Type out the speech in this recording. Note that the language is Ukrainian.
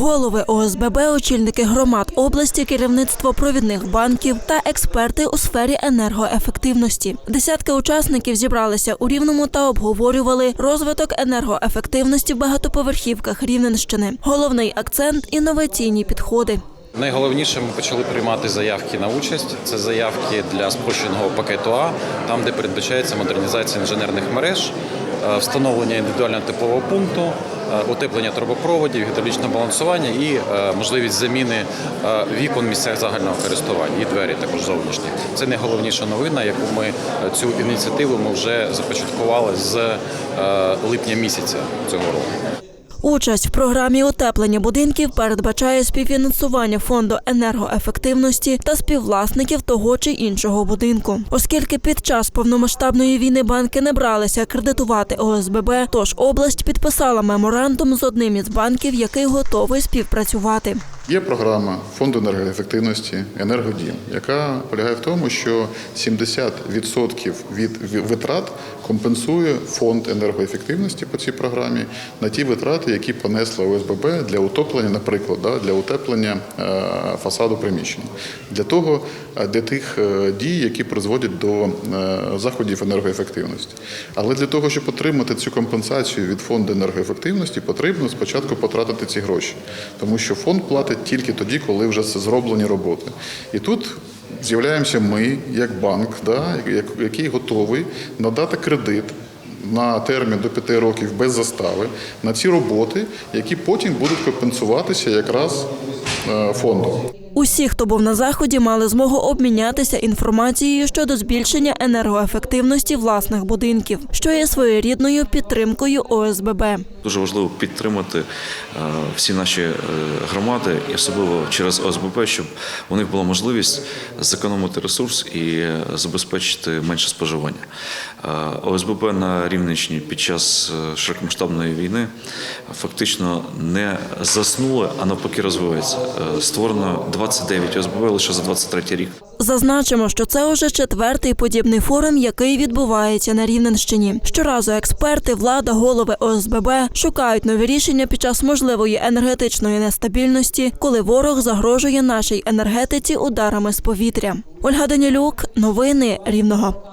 Голови ОСББ, очільники громад області, керівництво провідних банків та експерти у сфері енергоефективності. Десятки учасників зібралися у Рівному та обговорювали розвиток енергоефективності в багатоповерхівках Рівненщини. Головний акцент інноваційні підходи. Найголовніше ми почали приймати заявки на участь. Це заявки для спрощеного пакету А, там де передбачається модернізація інженерних мереж, е, встановлення індивідуального теплового пункту, утеплення трубопроводів, гідравлічне балансування і е, можливість заміни е, вікон місцях загального користування і двері також зовнішні. Це найголовніша новина, яку ми е, цю ініціативу ми вже започаткували з е, липня місяця цього року. Участь в програмі утеплення будинків передбачає співфінансування фонду енергоефективності та співвласників того чи іншого будинку. Оскільки під час повномасштабної війни банки не бралися кредитувати ОСББ, тож область підписала меморандум з одним із банків, який готовий співпрацювати. Є програма фонду енергоефективності Енергодім, яка полягає в тому, що 70% від витрат компенсує фонд енергоефективності по цій програмі на ті витрати, які понесла ОСББ для утоплення, наприклад, для утеплення е, фасаду приміщення, для того е, для тих е, дій, які призводять до заходів енергоефективності. Але для того, щоб отримати цю компенсацію від фонду енергоефективності, потрібно спочатку потратити ці гроші, тому що фонд платить тільки тоді, коли вже це зроблені роботи. І тут з'являємося ми, як банк, да, який готовий надати кредит. На термін до 5 років без застави на ці роботи, які потім будуть компенсуватися якраз е, фондом. Усі, хто був на заході, мали змогу обмінятися інформацією щодо збільшення енергоефективності власних будинків, що є своєрідною підтримкою ОСББ. Дуже важливо підтримати е, всі наші е, громади, і особливо через ОСББ, щоб у них була можливість зекономити ресурс і е, забезпечити менше споживання. ОСББ на Рівненщині під час широкомасштабної війни фактично не заснули, а навпаки розвивається. Створено 29 ОСББ лише за 23 рік. Зазначимо, що це уже четвертий подібний форум, який відбувається на Рівненщині. Щоразу експерти, влада, голови ОСББ шукають нові рішення під час можливої енергетичної нестабільності, коли ворог загрожує нашій енергетиці ударами з повітря. Ольга Данілюк, новини Рівного.